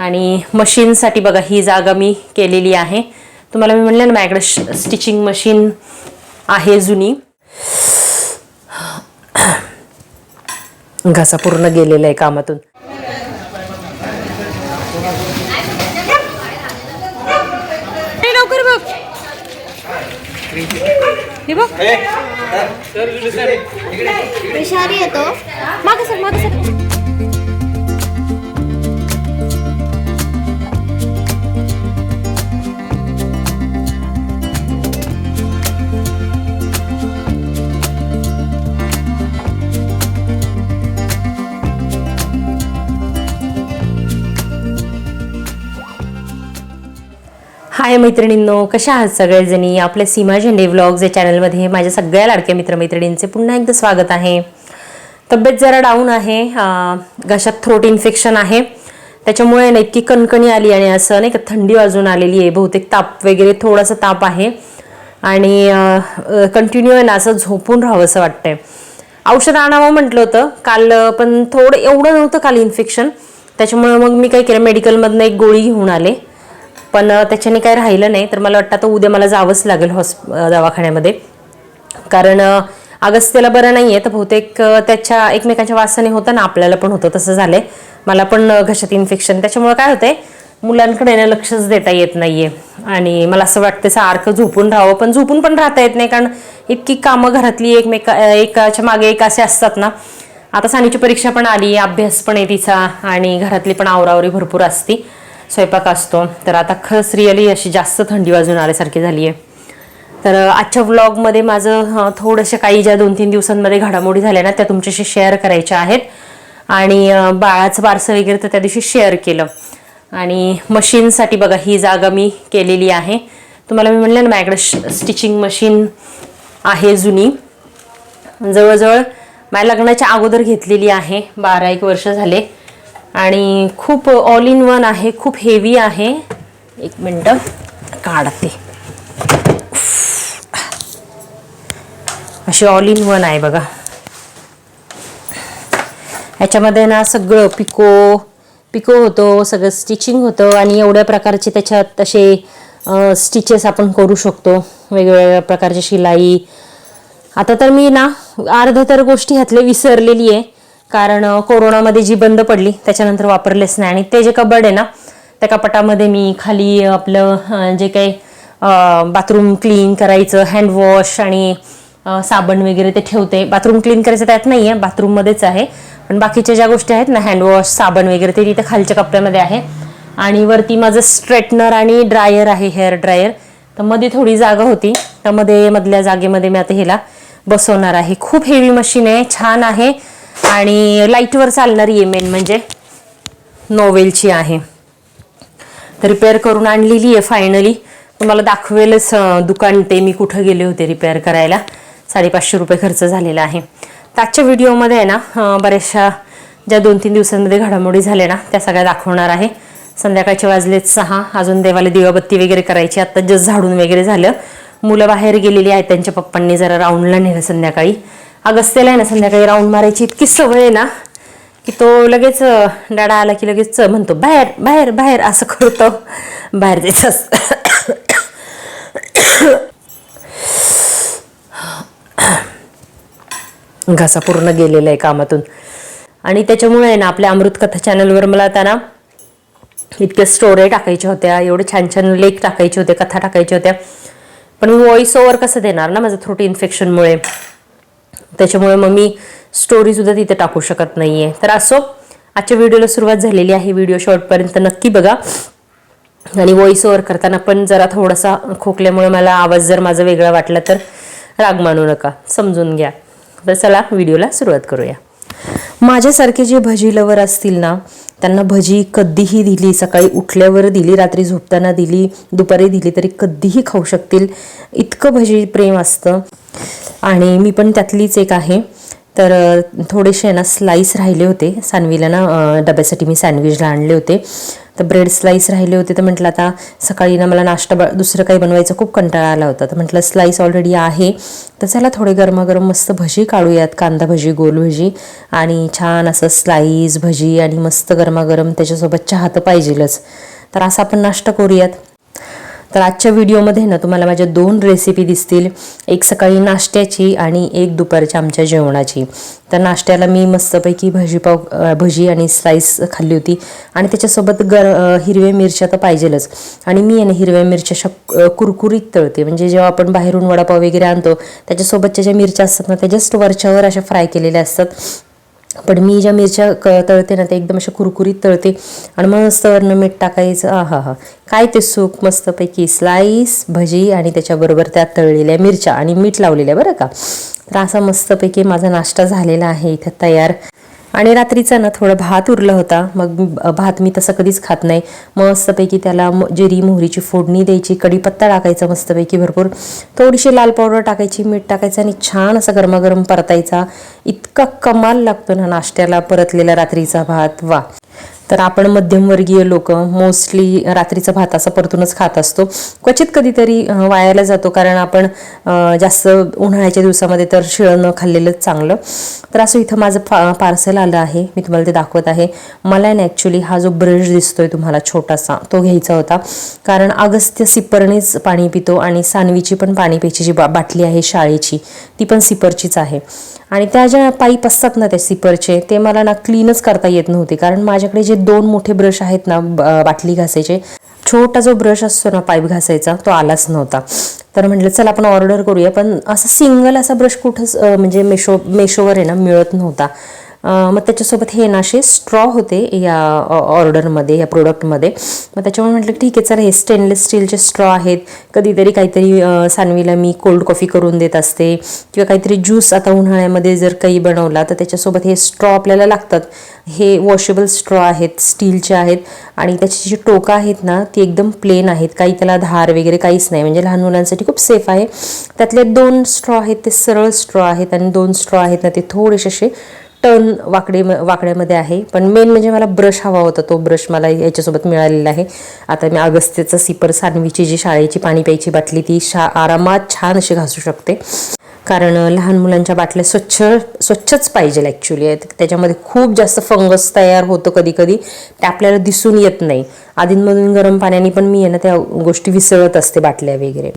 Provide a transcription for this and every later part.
आणि मशीनसाठी बघा ही जागा मी केलेली आहे. तुम्हाला मी म्हणलं ना माझ्याकडे स्टिचिंग मशीन आहे जुनी. घसा पूर्ण गेलेला आहे कामातून. लवकर बघ. हे बघ. विषारी येतो मागं सर मागं सर. हाय मैत्रिणींनो? कशा आहात सगळेजणी? आपल्या सीमा झेंडे व्लॉग्स या चॅनलमध्ये माझ्या सगळ्या लाडक्या मित्रमैत्रिणींचे पुन्हा एकदा स्वागत आहे. तब्येत जरा डाऊन आहे. घशात थ्रोट इन्फेक्शन आहे. त्याच्यामुळे ना इतकी कणकणी आली आणि असं नाही का थंडी वाजून आलेली आहे. बहुतेक ताप वगैरे थोडासा ताप आहे. आणि कंटिन्यू आहे ना असं झोपून राहावं असं वाटतंय. औषध आणावं म्हटलं होतं. काल पण थोडं एवढं नव्हतं काल इन्फेक्शन त्याच्यामुळे मग मी काय केलं मेडिकलमधनं एक गोळी घेऊन आले. पण त्याच्याने काही राहिलं नाही. तर मला वाटतं आता उद्या मला जावंच लागेल हॉस्प दवाखान्यामध्ये. कारण अ, अगस्त्यला बरं नाही आहे तर बहुतेक त्याच्या एकमेकांच्या वासाने होतं ना आपल्याला पण होतं. तसं झालं आहे मला पण घशात इन्फेक्शन त्याच्यामुळे काय होतंय मुलांकडे ना लक्षच देता येत नाही आहे आणि मला असं वाटतं सारखं झोपून राहावं. पण झोपून पण राहता येत नाही कारण इतकी कामं घरातली एकमेका एकाच्या मागे एक असे असतात ना. आता सानीची परीक्षा पण आली अभ्यास पण आहे तिचा. आणि घरातली पण आवरावरी भरपूर असती. स्वयंपाक असतो. तर आता खरंच रिअली अशी जास्त थंडी वाजून आल्यासारखी झाली आहे तर आजच्या व्लॉगमध्ये माझं थोडंसं थोडंशा काही ज्या दोन तीन दिवसांमध्ये घडामोडी झाल्या ना त्या तुमच्याशी शेअर करायच्या आहेत. आणि बाळाचं बारसं वगैरे तर त्या दिवशी शेअर केलं. आणि मशीनसाठी बघा ही जागा मी केलेली आहे. तुम्हाला मी म्हणलं ना माझ्याकडे स्टिचिंग मशीन आहे जुनी. जवळजवळ माझ्या लग्नाच्या अगोदर घेतलेली आहे. बारा एक वर्ष झाले. आणि खूप ऑल इन वन आहे खूप हेवी आहे. एक मिनटं काढते. अशी ऑल इन वन आहे बघा. ह्याच्यामध्ये ना सगळं पिको पिको होतो सगळं स्टिचिंग होतं आणि एवढ्या प्रकारचे त्याच्यात असे स्टिचेस आपण करू शकतो. वेगवेगळ्या प्रकारची शिलाई. आता तर मी ना अर्ध तर गोष्टी ह्यातले विसरलेली आहे. कारण कोरोनामध्ये जी बंद पडली त्याच्यानंतर वापरलेच नाही. आणि ते जे कबड आहे ना त्या कपाटामध्ये मी खाली आपलं जे काही बाथरूम क्लीन करायचं हँडवॉश आणि साबण वगैरे ते ठेवते. बाथरूम क्लीन करायचं त्यात नाही आहे बाथरूममध्येच आहे. पण बाकीच्या ज्या गोष्टी आहेत ना हँडवॉश साबण वगैरे ते तिथे खालच्या कपड्यामध्ये आहे. आणि वरती माझं स्ट्रेटनर आणि ड्रायर आहे हेअर ड्रायर तर मध्ये थोडी जागा होती. तर मध्ये मधल्या जागेमध्ये मी आता ह्याला बसवणार आहे. खूप हेवी मशीन आहे छान आहे. आणि लाईटवर चालणारी आहे मेन म्हणजे नोवेलची आहे. तर रिपेअर करून आणलेली आहे फायनली तुम्हाला दाखवेलच दुकान ते मी कुठं गेले होते रिपेअर करायला. साडेपाचशे रुपये खर्च झालेला आहे. तर आजच्या व्हिडिओमध्ये आहे ना बऱ्याचशा ज्या दोन तीन दिवसांमध्ये घडामोडी झाल्या ना त्या सगळ्या दाखवणार आहे. संध्याकाळचे वाजलेत सहा अजून देवाला दिवाबत्ती वगैरे करायची आत्ता जस्ट झाडून वगैरे झालं. मुलं बाहेर गेलेली आहेत त्यांच्या पप्पांनी जरा राऊंडला नेलं संध्याकाळी. अगस्त्यला आहे ना संध्याकाळी राऊंड मारायची इतकी सवय आहे ना की तो लगेच डाडा आला की लगेच म्हणतो बाहेर बाहेर बाहेर असं करतो. बाहेर जायचं असतं. घसा पूर्ण गेलेला आहे कामातून. आणि त्याच्यामुळे आहे ना आपल्या अमृतकथा चॅनलवर मला आता ना इतक्या स्टोऱ्या टाकायच्या होत्या एवढे छान छान लेख टाकायचे होते कथा टाकायच्या होत्या. पण मी व्हॉइस ओव्हर कसं देणार ना माझं थ्रोट इन्फेक्शनमुळे त्याच्यामुळे मग मी स्टोरीसुद्धा तिथे टाकू शकत नाही आहे तर असो आजच्या व्हिडिओला सुरुवात झालेली आहे. व्हिडिओ शॉर्टपर्यंत नक्की बघा. आणि व्हॉइस ओव्हर करताना पण जरा थोडासा खोकल्यामुळे मला आवाज जर माझा वेगळा वाटला तर राग मानू नका. समजून घ्या. तर चला व्हिडिओला सुरुवात करूया. माझ्यासारखे जे भजी लवर असतील ना त्यांना भजी कधीही दिली सकाळी उठल्यावर दिली रात्री झोपताना दिली दुपारी दिली तरी कधीही खाऊ शकतील. इतकं भजी प्रेम असतं. आणि मी पण त्यातलीच एक आहे. तर थोडेसे ना स्लाईस राहिले होते. सानवीला ना डब्यासाठी मी सँडविचला आणले होते. तर ब्रेड स्लाईस राहिले होते तर म्हटलं आता सकाळी ना मला नाश्ता ब दुसरं काही बनवायचं खूप कंटाळा आला होता. तर म्हटलं स्लाईस ऑलरेडी आहे. तर चला थोडे गरमागरम मस्त भजी काढूयात कांदा भजी गोल भजी आणि छान असं स्लाईस भजी आणि मस्त गरमागरम त्याच्यासोबत चहा तर पाहिजेलच. तर असा आपण नाश्ता करूयात. तर आजच्या व्हिडिओमध्ये ना तुम्हाला माझ्या दोन रेसिपी दिसतील. एक सकाळी नाश्त्याची आणि एक दुपारच्या आमच्या जेवणाची. तर नाश्त्याला मी मस्तपैकी भजीपाव भजी आणि स्लाईस खाल्ली होती. आणि त्याच्यासोबत गर हिरव्या मिरच्या तर पाहिजेलच. आणि मी आहे ना हिरव्या मिरच्या अशा कुरकुरीत तळते. म्हणजे जेव्हा आपण बाहेरून वडापाव वगैरे आणतो त्याच्यासोबतच्या ज्या मिरच्या असतात ना त्या जस्ट वरच्यावर अशा फ्राय केलेल्या असतात. पण मी ज्या मिरच्या क तळते ना ते एकदम अशा कुरकुरीत तळते. आणि मस्त वरनं मीठ टाकायचं. आ हा. हा काय ते सूप मस्तपैकी स्लाईस भजी आणि त्याच्याबरोबर त्या तळलेल्या मिरच्या आणि मीठ लावलेल्या बरं का? तर असा मस्तपैकी माझा नाश्ता झालेला आहे इथं तयार. आणि रात्रीचा ना थोडं भात उरला होता. मग भात मी तसं कधीच खात नाही. मस्तपैकी त्याला जिरी मोहरीची फोडणी द्यायची कढीपत्ता टाकायचा मस्तपैकी भरपूर. थोडीशी लाल पावडर टाकायची मीठ टाकायचं आणि छान असं गरमागरम परतायचा. इतका कमाल लागतो ना नाश्त्याला परतलेला रात्रीचा भात. वा. तर आपण मध्यमवर्गीय लोक मोस्टली रात्रीचा भात असा परतूनच खात असतो. क्वचित कधीतरी वायाला जातो कारण आपण जास्त उन्हाळ्याच्या दिवसामध्ये तर शिळं न खाल्लेलंच चांगलं. तर असं इथं माझं पा पार्सल आलं आहे. मी तुम्हाला ते दाखवत आहे. मला ना ॲक्च्युली हा जो ब्रश दिसतोय तुम्हाला छोटासा तो घ्यायचा होता. कारण अगस्त्य सिपरणीच पाणी पितो आणि सानवीची पण पाणी प्यायची जी बा बाटली आहे शाळेची ती पण सिपरचीच आहे. आणि त्या ज्या पाईप असतात ना त्या सिपरचे ते मला ना क्लीनच करता येत नव्हते. कारण माझ्याकडे जे दोन मोठे ब्रश आहेत ना बाटली घासायचे. छोटा जो ब्रश असतो ना पाईप घासायचा तो आलाच नव्हता. तर म्हटलं चला आपण ऑर्डर करूया. पण असा सिंगल असा ब्रश कुठंच म्हणजे मेशो मेशोवर आहे ना मिळत नव्हता. मग त्याच्यासोबत हे ना असे स्ट्रॉ होते या ऑर्डरमध्ये या प्रोडक्टमध्ये मग त्याच्यामुळे म्हटलं ठीक आहे चला हे स्टेनलेस स्टीलचे स्ट्रॉ आहेत. कधीतरी काहीतरी सानवीला मी कोल्ड कॉफी करून देत असते. किंवा काहीतरी ज्यूस आता उन्हाळ्यामध्ये जर काही बनवला तर त्याच्यासोबत हे स्ट्रॉ आपल्याला लागतात. हे वॉशेबल स्ट्रॉ आहेत स्टीलचे आहेत. आणि त्याची जी टोकं आहेत ना ती एकदम प्लेन आहेत. काही त्याला धार वगैरे काहीच नाही. म्हणजे लहान मुलांसाठी खूप सेफ आहे. त्यातले दोन स्ट्रॉ आहेत ते सरळ स्ट्रॉ आहेत. आणि दोन स्ट्रॉ आहेत ना ते थोडेसे असे टर्न वाकडे वाकड्यामध्ये आहे. पण मेन म्हणजे मला ब्रश हवा होता. तो ब्रश मला याच्यासोबत मिळालेला आहे. आता मी अगस्त्याचा सिपर सानवीची जी शाळेची पाणी प्यायची बाटली ती शा आरामात छान अशी घासू शकते. कारण लहान मुलांच्या बाटल्या स्वच्छ स्वच्छच पाहिजे ॲक्च्युली त्याच्यामध्ये खूप जास्त फंगस तयार होतं कधी कधी ते आपल्याला दिसून येत नाही. आधींमधून गरम पाण्याने पण मी आहे ना त्या गोष्टी विसळत असते बाटल्या वगैरे.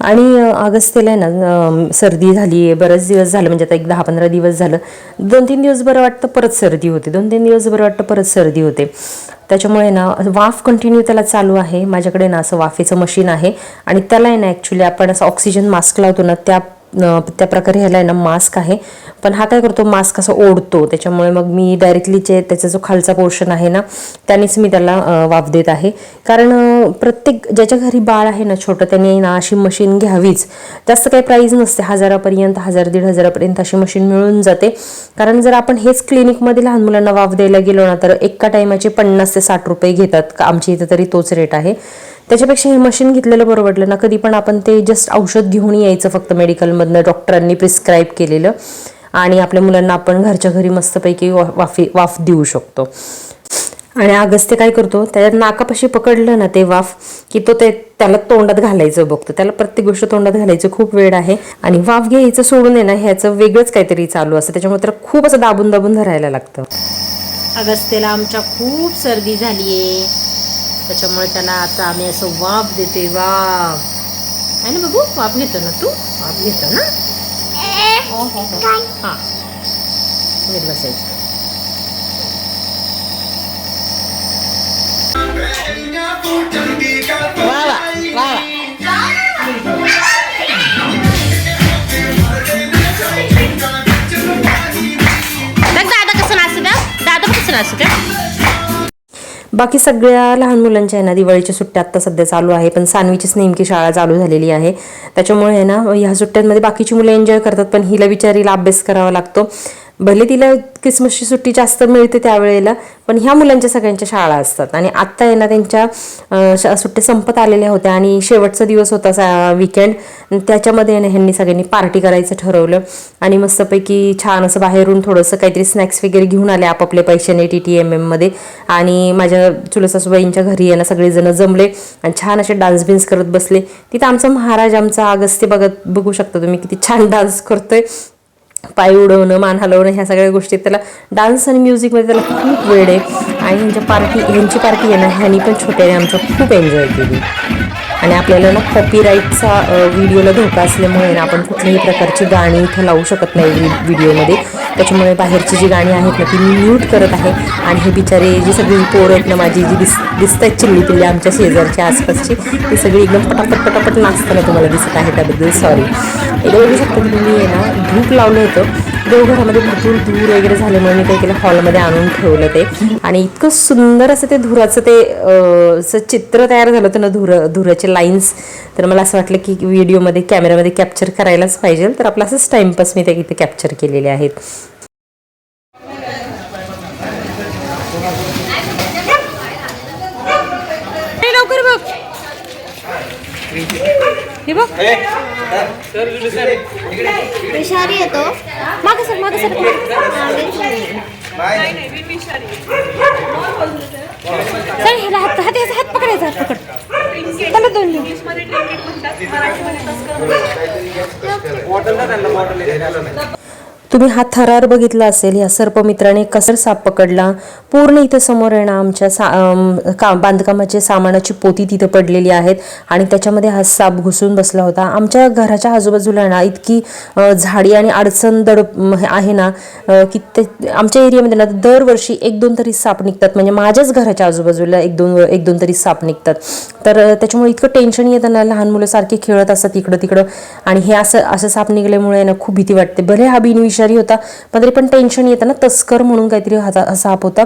आणि अ, अगस्त्यला आहे ना सर्दी झाली आहे बरेच दिवस झालं म्हणजे आता एक दहा पंधरा दिवस झालं. दोन तीन दिवस बरं वाटतं परत सर्दी होते. दोन तीन दिवस बरं वाटतं परत सर्दी होते. त्याच्यामुळे ना वाफ कंटिन्यू त्याला चालू आहे. माझ्याकडे ना असं वाफेचं मशीन आहे. आणि त्याला आहे ना ॲक्च्युली आपण असं ऑक्सिजन मास्क लावतो ना त्या त्या प्रकारे ह्याला आहे ना मास्क आहे. पण हा काय करतो मास्क असं ओढतो. त्याच्यामुळे मग मी डायरेक्टली जे त्याचा जो खालचा पोर्शन आहे ना त्यानेच मी त्याला वाफ देत आहे. कारण प्रत्येक ज्याच्या घरी बाळ आहे ना छोटं त्याने ना अशी मशीन घ्यावीच. जास्त काही प्राईज नसते. हजारापर्यंत हजार दीड हजारापर्यंत अशी मशीन मिळून जाते. कारण जर आपण हेच क्लिनिकमध्ये लहान मुलांना वाफ द्यायला गेलो ना तर एका टायमाचे पन्नास ते साठ रुपये घेतात. आमच्या इथं तरी तोच रेट आहे. त्याच्यापेक्षा हे मशीन घेतलेलं परवडलं ना. कधी पण आपण ते जस्ट औषध घेऊन यायचं फक्त मेडिकलमधनं डॉक्टरांनी प्रिस्क्राईब केलेलं. आणि आपल्या मुलांना आपण घरच्या घरी मस्तपैकी वाफी वाफ देऊ शकतो. आणि अगस्त्य काय करतो त्याच्या नाकापाशी पकडलं ना ते वाफ की तो ते त्याला तोंडात घालायचं बघतो. त्याला प्रत्येक गोष्ट तोंडात घालायचं खूप वेळ आहे. आणि वाफ घ्यायचं सोडून येणं ह्याचं वेगळंच काहीतरी चालू असतं. त्याच्यामुळे तर खूप असं दाबून दाबून धरायला लागतं. अगस्त्यला आमच्या खूप सर्दी झालीये. त्याच्यामुळे त्याला आता आम्ही असं वाफ देते वाफ. आहे ना बाबू? वाफ घेतो ना तू? वाफ घेतो ना? हा. नीट बसायचं. वा वा वा वा बघ बाकी सगळ्या लहान मुलांच्या आहे ना दिवाळीच्या सुट्ट्या आत्ता सध्या चालू आहे पण सानवीचीच नेमकी शाळा चालू झालेली आहे. त्याच्यामुळे आहे ना ह्या सुट्ट्यांमध्ये बाकीची मुलं एन्जॉय करतात पण हिला विचारीला अभ्यास करावा लागतो. भले तिला क्रिसमसची सुट्टी जास्त मिळते त्यावेळेला पण ह्या मुलांच्या सगळ्यांच्या शाळा असतात. आणि आत्ता यांना त्यांच्या अं, सुट्ट्या संपत आलेल्या होत्या आणि शेवटचा दिवस होता सा विकेंड त्याच्यामध्ये ना ह्यांनी सगळ्यांनी पार्टी करायचं ठरवलं. आणि मस्तपैकी छान असं बाहेरून थोडंसं काहीतरी स्नॅक्स वगैरे घेऊन आले आपापल्या पैशाने टी टी एम एममध्ये आणि माझ्या चुलसासूबाईंच्या घरी यांना सगळेजणं सगळेजण जमले आणि छान असे डान्स बिन्स करत बसले. तिथं आमचा महाराज आमचा अगस्ती बघत बघू शकता तुम्ही किती छान डान्स करतोय. पाय उडवणं मान हलवणं ह्या सगळ्या गोष्टी त्याला डान्स आणि म्युझिकमध्ये त्याला खूप वेळ आहे. आणि ह्यांच्या पार्टी ह्यांची पार्टी आहे ना ह्यांनी पण छोट्याने आमच्या खूप एन्जॉय केली. आणि आपल्याला ना कॉपीराईटचा व्हिडिओला धोका असल्यामुळे ना आपण कुठल्याही प्रकारची गाणी इथं लावू शकत नाही व्हिडिओमध्ये त्याच्यामुळे बाहेरची जी गाणी आहेत ना ती मी म्यूट करत आहे. आणि हे बिचारे जी सगळी पोरं आहेत ना माझी जी दिस दिसत आहेत चिल्ली पिल्ली आमच्या शेजारच्या आसपासची ती सगळी एकदम पटापट पटापट नाचताना तुम्हाला दिसत आहे त्याबद्दल. सॉरी एकदा बघू शकता की मी आहे ना धूप लावलं होतं. देवघरामध्ये भरपूर धूर वगैरे झाल्यामुळे मी काय केलं हॉलमध्ये आणून ठेवलं ते. आणि इतकं सुंदर असं ते धुराचं ते असं चित्र तयार झालं होतं ना धुर धुराचे लाईन्स तर मला असं वाटलं की व्हिडिओमध्ये कॅमेरामध्ये कॅप्चर करायलाच पाहिजे. तर आपला असंच टाइमपास मी ते इथे कॅप्चर केलेले आहेत. लवकर बघ. हे बघ. विषारी येतो. मागं सर मागं सर. हा, ह्याला हात हात याचा हात पकडायचा हात पकड. त्याला दोन. तुम्ही हा थरार बघितला असेल या सर्पमित्राने कसर साप पकडला. पूर्ण इथं समोर आहे ना आमच्या सा का बांधकामाचे सामानाची पोती तिथं पडलेली आहेत आणि त्याच्यामध्ये हा साप घुसून बसला होता. आमच्या घराच्या आजूबाजूला ना इतकी झाडी आणि अडचण दड आहे ना की ते आमच्या एरियामध्ये ना दरवर्षी एक दोन तरी साप निघतात. म्हणजे माझ्याच घराच्या आजूबाजूला एक दोन एक दोन तरी साप निघतात. तर त्याच्यामुळे इतकं टेन्शन येतं ना लहान मुलं सारखी खेळत असतात इकडं तिकडं आणि हे असं असं साप निघल्यामुळे ना खूप भीती वाटते. भले हा बिनविषारी होता. पण तरी पण टेन्शन येतं ना तस्कर म्हणून काहीतरी हा साप होता.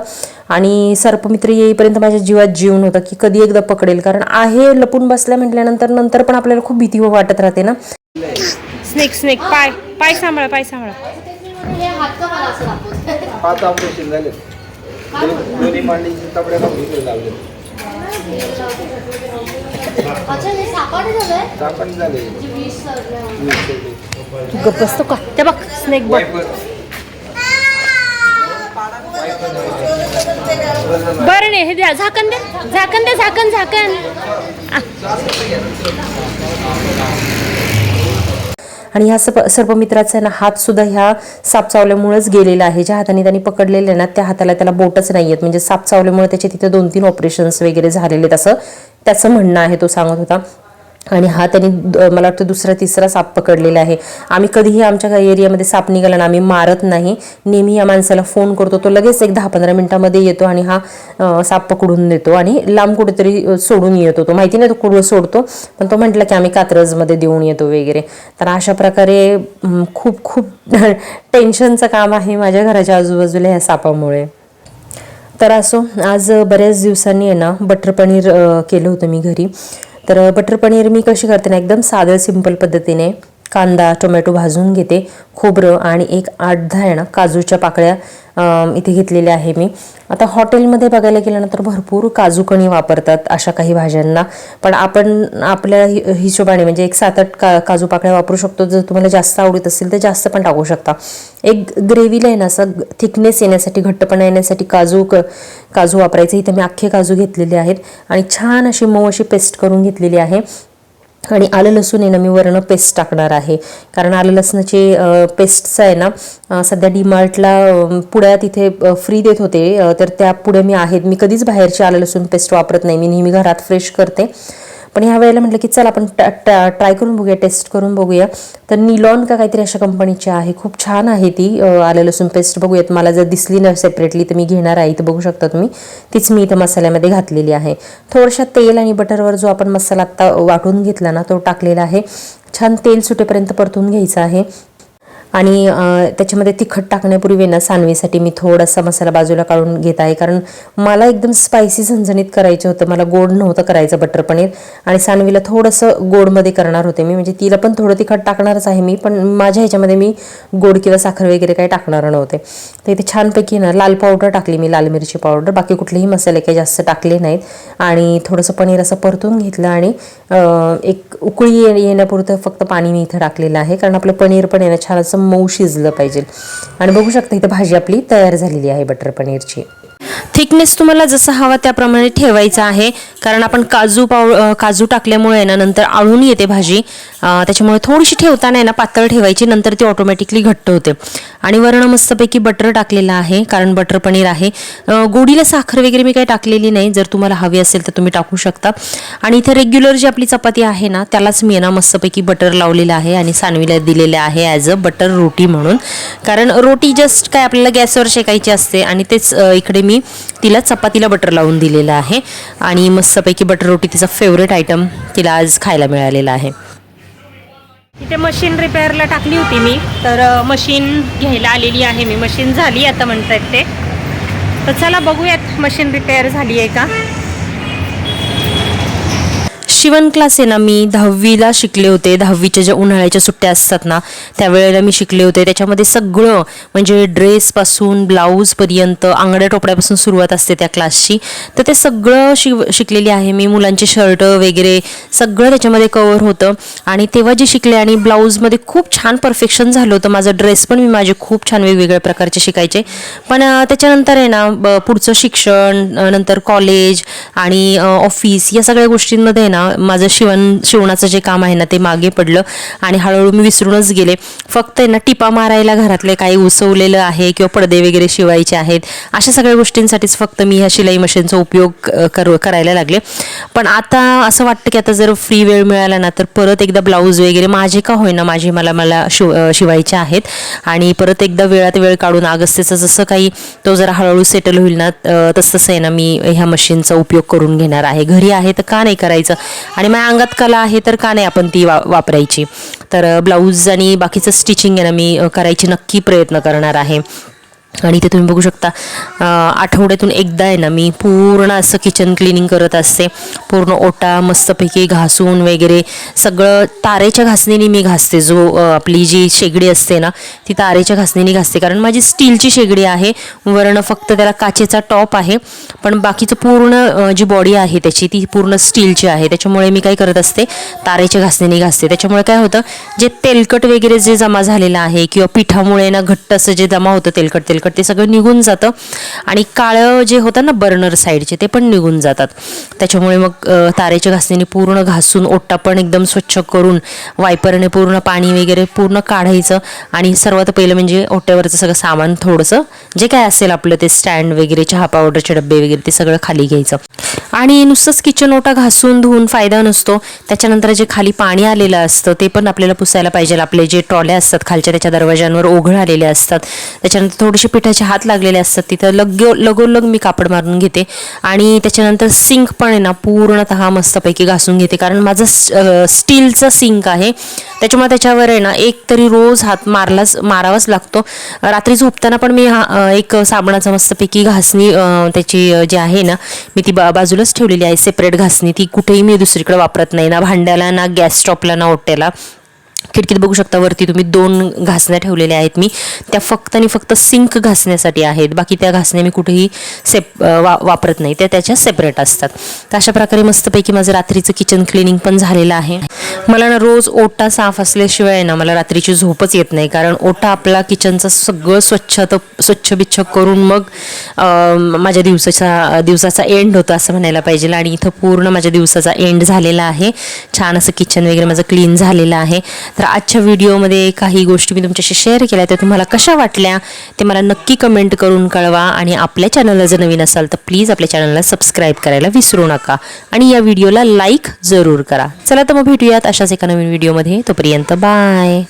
आणि सर्पमित्र येईपर्यंत माझ्या जीवात जीवन होता की कधी एकदा पकडेल. कारण आहे लपून बसल्या म्हटल्यानंतर नंतर पण आपल्याला खूप भीती वाटत राहते ना. स्नेक स्नेक पाय पाय सांभाळा पाय सांभाळा. पाच ऑपरेशन झाले. दोन- दोन्ही मांडीचे तबड्या इकडे लावले अच्छा हे सापाट झालंय चापण झाले. तू गप्प बसतो का ते बघ. स्नेक बघ बरं नाही हे द्या झाकण दे झाकण दे झाकण झाकण. आणि ह्या सर्प सर्पमित्राचा ना हात सुद्धा ह्या साप चावल्यामुळेच गेलेला आहे. ज्या हाताने त्यांनी पकडलेले आहे ना त्या हाताला त्याला बोटच नाही आहेत. म्हणजे साप चावल्यामुळे त्याचे तिथे दोन तीन ऑपरेशन्स वगैरे झालेले आहेत असं त्याचं म्हणणं आहे तो सांगत होता. आणि हा त्यांनी द- मला वाटतं दुसरा तिसरा साप पकडलेला आहे. आम्ही कधीही आमच्या एरियामध्ये साप निघाला ना आम्ही मारत नाही. नेहमी या माणसाला फोन करतो तो लगेच एक दहा पंधरा मिनिटामध्ये येतो आणि हा साप पकडून देतो आणि लांब कुठेतरी सोडून येतो तो. माहिती नाही तो कुठं सोडतो पण तो म्हटला की आम्ही कात्रजमध्ये देऊन येतो वगैरे. तर अशा प्रकारे खूप खूप टेन्शनचं काम आहे माझ्या घराच्या आजूबाजूला ह्या सापामुळे. तर असो आज बऱ्याच दिवसांनी आहे ना बटर पनीर केलं होतं मी घरी. तर बटर पनीर मी कशी करते ना एकदम साधं सिंपल पद्धतीने कांदा टोमॅटो भाजून घेते. खोबरं आणि एक आठ दहा आहे ना काजूच्या पाकळ्या इथे घेतलेल्या आहे मी. आता हॉटेलमध्ये बघायला गेलं तर भरपूर काजू कणी वापरतात अशा काही भाज्यांना. पण आपण आपल्या हि- हिशोबाने म्हणजे एक सात आठ का काजू पाकळ्या वापरू शकतो. जर तुम्हाला जास्त आवडत असेल तर जास्त पण टाकू शकता. एक ग्रेव्हीला आहे ना असं थिकनेस येण्यासाठी घट्टपणा येण्यासाठी काजू क काजू वापरायचे. इथे मी अख्खे काजू घेतलेले आहेत. आणि छान अशी मऊ अशी पेस्ट करून घेतलेली आहे. आणि आलं लसूण आहे ना मी वरण पेस्ट टाकणार आहे. कारण आलं लसणाची पेस्टचं आहे ना सध्या डीमार्टला अं, पुड्या तिथे फ्री देत होते. तर त्या पुढे मी आहेत. मी कधीच बाहेरची आलं लसूण पेस्ट वापरत नाही. मी नेहमी घरात फ्रेश करते. पण ह्या वेळेला म्हटलं की चल आपण ट्राय करून बघूया टेस्ट करून बघूया. तर निलॉन का काहीतरी अशा कंपनीची आहे. खूप छान आहे ती अं, आलं लसूण पेस्ट बघूयात मला जर दिसली ना सेपरेटली तर मी घेणार आहे. इथं बघू शकता तुम्ही. तीच मी इथं मसाल्यामध्ये घातलेली आहे. थोडशा तेल आणि बटरवर जो आपण मसाला आत्ता वाटून घेतला ना तो टाकलेला आहे. छान तेल सुटेपर्यंत परतून घ्यायचा आहे. आणि त्याच्यामध्ये तिखट टाकण्यापूर्वी ना सानवीसाठी मी थोडासा मसाला बाजूला काढून घेत आहे. कारण मला एकदम स्पायसी झणझणीत करायचं होतं. मला गोड नव्हतं करायचं बटर पनीर. आणि सानवीला थोडंसं गोडमध्ये करणार होते मी. म्हणजे तिला पण थोडं तिखट टाकणारच आहे मी. पण माझ्या ह्याच्यामध्ये मी गोड किंवा साखर वगैरे काही टाकणार नव्हते. तर इथे छानपैकी ना लाल पावडर टाकली मी. लाल मिरची पावडर बाकी कुठलेही मसाले काही जास्त टाकले नाहीत. आणि थोडंसं पनीर असं परतून घेतलं आणि एक उकळी ये- येण्यापुरतं फक्त पाणी मी इथं टाकलेलं आहे. कारण आपलं पनीर पण आहे ना छान असं मऊ शिजलं पाहिजे. आणि बघू शकता इथं भाजी आपली तयार झालेली आहे बटर पनीरची. थिकनेस तुम्हाला जसं हवा त्याप्रमाणे ठेवायचा आहे. कारण आपण काजू पाव काजू टाकल्यामुळे ना नंतर आळून येते भाजी. त्याच्यामुळे थोडीशी ठेवताना आहे ना पातळ ठेवायची नंतर ती ऑटोमॅटिकली घट्ट होते. आणि वरण मस्तपैकी बटर टाकलेलं आहे कारण बटर पनीर आहे. गोडीला साखर वगैरे मी काही टाकलेली नाही जर तुम्हाला हवी असेल तर तुम्ही टाकू शकता. आणि इथे रेग्युलर जी आपली चपाती आहे ना त्यालाच मी आहे ना मस्तपैकी बटर लावलेलं आहे आणि सानवीला दिलेलं आहे ॲज अ बटर रोटी म्हणून. कारण रोटी जस्ट काय आपल्याला गॅसवर शेकायची असते आणि तेच इकडे मी तिला चपातीला बटर लावून दिलेलं आहे. आणि मस्तपैकी बटर रोटी तिचा फेवरेट आयटम तिला आज खायला मिळालेला आहे. तिथे मशीन रिपेअरला टाकली होती मी. तर मशीन घ्यायला आलेली आहे मी. मशीन झाली आता म्हणतायत ते. तर चला बघूयात मशीन रिपेअर झाली आहे का? शिवण क्लास आहे ना मी दहावीला शिकले होते. दहावीच्या ज्या उन्हाळ्याच्या सुट्ट्या असतात ना त्यावेळेला मी शिकले होते. त्याच्यामध्ये सगळं म्हणजे ड्रेसपासून ब्लाऊजपर्यंत आंगड्या टोपड्यापासून सुरुवात असते त्या क्लासची तर ते सगळं शिव शिकलेली आहे मी. मुलांचे शर्ट वगैरे सगळं त्याच्यामध्ये कवर होतं. आणि तेव्हा जे शिकले आणि ब्लाऊजमध्ये खूप छान परफेक्शन झालं होतं. माझं ड्रेस पण मी माझे खूप छान वेगवेगळ्या प्रकारचे शिकायचे. पण त्याच्यानंतर आहे ना ब- पुढचं शिक्षण नंतर कॉलेज आणि ऑफिस या सगळ्या गोष्टींमध्ये आहे ना माझं शिवण शिवणाचं जे काम आहे ना ते मागे पडलं. आणि हळूहळू मी विसरूनच गेले. फक्त आहे ना टिपा मारायला घरातले काही उसवलेलं आहे किंवा पडदे वगैरे शिवायचे आहेत. अशा सगळ्या गोष्टींसाठीच फक्त मी ह्या शिलाई मशीनचा उपयोग कर करायला लागले. पण आता असं वाटतं की आता जर फ्री वेळ मिळाला ना तर परत एकदा ब्लाऊज वगैरे माझे का होईना माझे मला मला शिव शिवायचे आहेत. आणि परत एकदा वेळात वेळ काढून अगस्तेचं जसं काही तो जरा हळूहळू सेटल होईल ना तसं तसं आहे ना मी ह्या मशीनचा उपयोग करून घेणार आहे. घरी आहे तर का नाही करायचं? आणि माझ्या अंगात कला आहे तर का नाही आपण ती वा वापरायची. तर ब्लाऊज आणि बाकीचं स्टिचिंग आहे ना मी करायची नक्की प्रयत्न करणार आहे. आणि इथे तुम्ही बघू शकता आठवड्यातून एकदा आहे ना मी पूर्ण असं किचन क्लिनिंग करत असते. पूर्ण ओटा मस्तपैकी घासून वगैरे सगळं तारेच्या घासणीने मी घासते. जो आपली जी शेगडी असते ना ती तारेच्या घासणीने घासते. कारण माझी स्टीलची शेगडी आहे वरण फक्त त्याला काचेचा टॉप आहे. पण बाकीचं पूर्ण जी बॉडी आहे त्याची ती पूर्ण स्टीलची आहे. त्याच्यामुळे मी काय करत असते तारेच्या घासणीने घासते. त्याच्यामुळे काय होतं जे तेलकट वगैरे जे जमा झालेलं आहे किंवा पिठामुळे ना घट्ट असं जे जमा होतं तेलकट तेलकट ते सगळं निघून जातं. आणि काळं जे होतं ना बर्नर साईडचे ते पण निघून जातात. त्याच्यामुळे मग तारेच्या घासणीने पूर्ण घासून ओट्टा पण एकदम स्वच्छ करून वायपरने पूर्ण पाणी वगैरे पूर्ण काढायचं. आणि सर्वात पहिलं म्हणजे ओट्यावरचं सगळं सामान थोडंसं जे काय असेल आपलं ते स्टँड वगैरे चहा पावडरचे डबे वगैरे ते सगळं खाली घ्यायचं. आणि नुसतंच किचन ओटा घासून धुवून फायदा नसतो. त्याच्यानंतर जे खाली पाणी आलेलं असतं ते पण आपल्याला पुसायला पाहिजे. आपले जे ट्रॉल्या असतात खालच्या त्याच्या दरवाज्यांवर ओघळ आलेले असतात. त्याच्यानंतर थोडेसे पिठाचे हात लागलेले असतात तिथं. लगो लगोलग मी कापड मारून घेते. आणि त्याच्यानंतर सिंक पण आहे ना पूर्णतः मस्तपैकी घासून घेते. कारण माझं स्टीलचं सिंक आहे. त्याच्यामुळे त्याच्यावर आहे ना एक तरी रोज हात मारलाच मारावाच लागतो. रात्री झोपताना पण मी हा एक साबणाचा मस्तपैकी घासणी त्याची जी आहे ना मी ती बा बाजूलाच ठेवलेली आहे. सेपरेट घासणी. ती कुठेही मी दुसरीकडे वापरत नाही ना भांड्याला ना गॅस स्टॉपला ना ओट्याला. खिडकीत बघू शकता वरती तुम्ही दोन घासण्या ठेवलेल्या आहेत मी. त्या फक्त आणि फक्त सिंक घासण्यासाठी आहेत. बाकी त्या घासण्या मी कुठेही सेप वा वापरत नाही. त्या त्याच्या सेपरेट असतात. तर अशा प्रकारे मस्तपैकी माझं रात्रीचं किचन क्लिनिंग पण झालेलं आहे. मला ना रोज ओटा साफ असल्याशिवाय ना मला रात्रीची झोपच येत नाही. कारण ओटा आपला किचनचं सगळं स्वच्छ स्वच्छ बिच्छ करून मग माझ्या दिवसाचा दिवसाचा एंड होतो असं म्हणायला पाहिजे. आणि इथं पूर्ण माझ्या दिवसाचा एंड झालेला आहे. छान असं किचन वगैरे माझं क्लीन झालेलं आहे. तर आजच्या व्हिडिओमध्ये काही गोष्टी मी तुमच्याशी शेअर केल्या. त्या तुम्हाला कशा वाटल्या ते मला नक्की कमेंट करून कळवा. आणि आपल्या चॅनलला जर नवीन असाल तर प्लीज आपल्या चॅनलला सबस्क्राईब करायला विसरू नका. आणि या व्हिडिओला लाईक जरूर करा. चला तर मग भेटूयात अशाच एका नवीन व्हिडिओमध्ये. तोपर्यंत बाय